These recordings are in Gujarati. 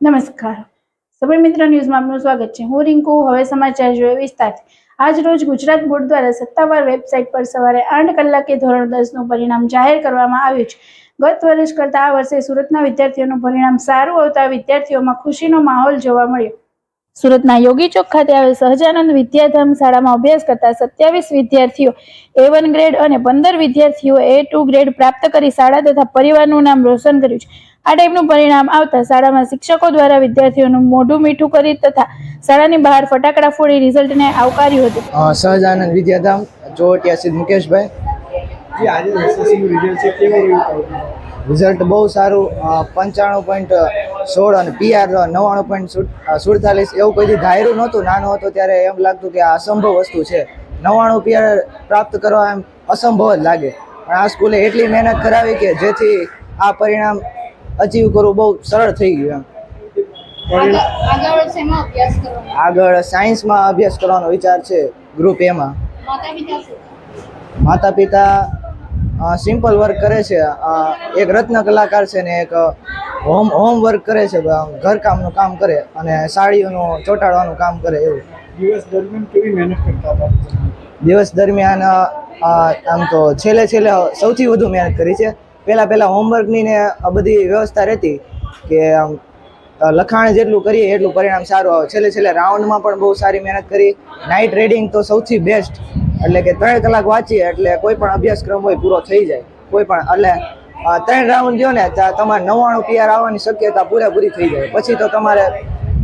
નમસ્કાર. સમય મિત્ર ન્યૂઝમાં આપનું સ્વાગત છે. હું રિંકુ, હવે સમાચાર જોઈએ વિસ્તારથી. આજ રોજ ગુજરાત બોર્ડ દ્વારા સત્તાવાર વેબસાઇટ પર સવારે આઠ કલાકે ધોરણ દસનું પરિણામ જાહેર કરવામાં આવ્યું છે. ગત વર્ષ કરતાં આ વર્ષે સુરતના વિદ્યાર્થીઓનું પરિણામ સારું આવતા વિદ્યાર્થીઓમાં ખુશીનો માહોલ જોવા મળ્યો. સુરતના યોગી ચોક ખાતે આવેલ સહજાનંદ વિદ્યાધામ શાળામાં અભ્યાસ કરતા સત્યાવીસ વિદ્યાર્થીઓ એ વન ગ્રેડ અને પંદર વિદ્યાર્થીઓ એ ટુ ગ્રેડ પ્રાપ્ત કરી શાળા તથા પરિવારનું નામ રોશન કર્યું છે. આ ટાઈપનું પરિણામ આવતા શાળામાં શિક્ષકો દ્વારા વિદ્યાર્થીઓનું મોઢું મીઠું કરી તથા શાળાની બહાર ફટાકડા ફોડી રિઝલ્ટને આવકાર્યું હતું. સહજ સહજાનંદ વિદ્યાધામ ચોટિયા સિદ્ધ મુકેશભાઈ. રિઝલ્ટ છે. કેવું રહ્યું તમારું? રિઝલ્ટ બહુ સારું. પંચાણું પોઈન્ટ સોળ અને પીઆર નવ્વાણું પોઈન્ટ સુડતાલીસ. એવું કોઈ ધાર્યું નહોતું નાનો હતો ત્યારે એમ લાગતું કે આ અસંભવ વસ્તુ છે. નવ્વાણું પીઆર પ્રાપ્ત કરવા એમ અસંભવ જ લાગે. પણ આ સ્કૂલે એટલી મહેનત કરાવી કે જેથી આ પરિણામ અચીવ કરવું બહુ સરળ થઈ ગયું એમ. આગળ સાયન્સમાં અભ્યાસ કરવાનો? વિચાર છે ગ્રુપ એમાં માતા પિતા સિમ્પલ વર્ક કરે છે. એક રત્ન કલાકાર છે ને એક હોમ હોમ વર્ક કરે છે ઘરકામનું કામ કરે અને સાડીઓનું ચોંટાડવાનું કામ કરે એવું. દિવસ દરમિયાન કેવી મહેનત કરતા હતા? દિવસ દરમિયાન આમ તો છેલ્લે છેલ્લે સૌથી વધુ મહેનત કરી છે. પહેલાં પહેલાં હોમવર્કની ને આ બધી વ્યવસ્થા રહેતી કે આમ લખાણ જેટલું કરીએ એટલું પરિણામ સારું આવે. છેલ્લે છેલ્લે રાઉન્ડમાં પણ બહુ સારી મહેનત કરી. નાઇટ રીડિંગ તો સૌથી બેસ્ટ એટલે કે ત્રણ કલાક વાંચીએ એટલે કોઈ પણ અભ્યાસક્રમ હોય પૂરો થઈ જાય. કોઈ પણ, એટલે ત્રણ રાઉન્ડ ગયો ને તમારે નવ્વાણું પીઆર આવવાની શક્યતા પૂરેપૂરી થઈ જાય. પછી તો તમારે,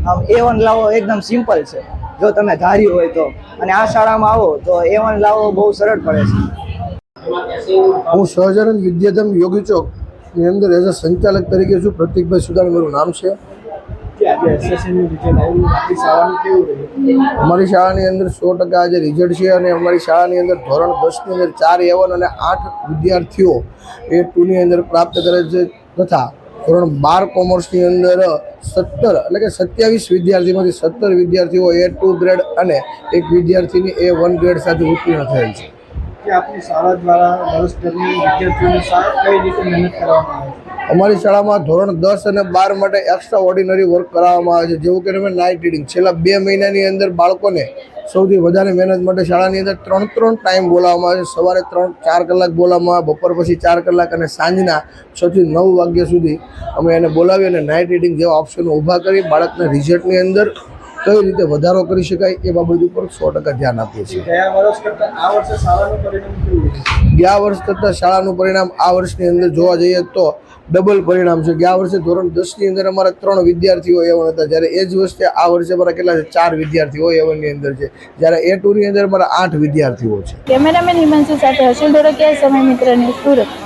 આમ એ વન લાવો એકદમ સિમ્પલ છે. જો તમે ધાર્યું હોય તો. અને આ શાળામાં આવો તો એ વન લાવવો બહુ સરળ પડે છે. હું સહજાનંદ વિદ્યાધામ યોગી ચોકની અંદર એઝ અ સંચાલક તરીકે છું. પ્રતિકભાઈ સુદાર મારું નામ છે. અમારી શાળાની અંદર સો ટકા આજે રિઝલ્ટ છે અને અમારી શાળાની અંદર ધોરણ દસની અંદર ચાર એવન અને આઠ વિદ્યાર્થીઓ એ ટુની અંદર પ્રાપ્ત કરે છે તથા ધોરણ બાર કોમર્સની અંદર સત્તર એટલે કે સત્યાવીસ વિદ્યાર્થીમાંથી સત્તર વિદ્યાર્થીઓ એ ટુ ગ્રેડ અને એક વિદ્યાર્થીની એ વન ગ્રેડ સાથે ઉત્તીર્ણ થયેલ છે. કે આપની શાળા દ્વારા વર્ષ દરમિયાન વિદ્યાર્થીઓને કઈ રીતે મહેનત કરવામાં આવે અમારી શાળામાં ધોરણ દસ અને બાર માટે એક્સ્ટ્રા ઓર્ડિનરી વર્ક કરાવવામાં આવે છે, જેવું કે અમે નાઇટ રીડિંગ છેલ્લા બે મહિનાની અંદર બાળકોને સૌથી વધારે મહેનત માટે શાળાની અંદર ત્રણ ત્રણ ટાઈમ બોલાવવામાં આવે છે. સવારે ત્રણ, ચાર કલાક બોલાવવામાં આવે, બપોર પછી ચાર કલાક અને સાંજના છથી નવ વાગ્યા સુધી અમે એને બોલાવી અને નાઇટ રીડિંગ જેવા ઓપ્શનો ઊભા કરી બાળકના રિઝલ્ટની અંદર કઈ રીતે વધારો કરી શકાય એ બાબત ઉપર સો ટકા ધ્યાન આપીએ છીએ. ગયા વર્ષ કરતાં શાળાનું પરિણામ કેવું રહ્યું ગયા વર્ષ કરતાં શાળાનું પરિણામ આ વર્ષની અંદર જોવા જઈએ તો ડબલ પરિણામ છે. ગયા વર્ષે ધોરણ દસની અંદર અમારા ત્રણ વિદ્યાર્થીઓ એવન હતા. જ્યારે એ જ વર્ષે આ વર્ષે અમારા કેટલા છે? ચાર વિદ્યાર્થીઓ એવનની અંદર છે. જ્યારે એ ટુની અંદર અમારા આઠ વિદ્યાર્થીઓ છે. કેમેરામેન હિમાંશુ સાથે હર્ષલ ધોળકિયા સમય મિત્ર સુરત.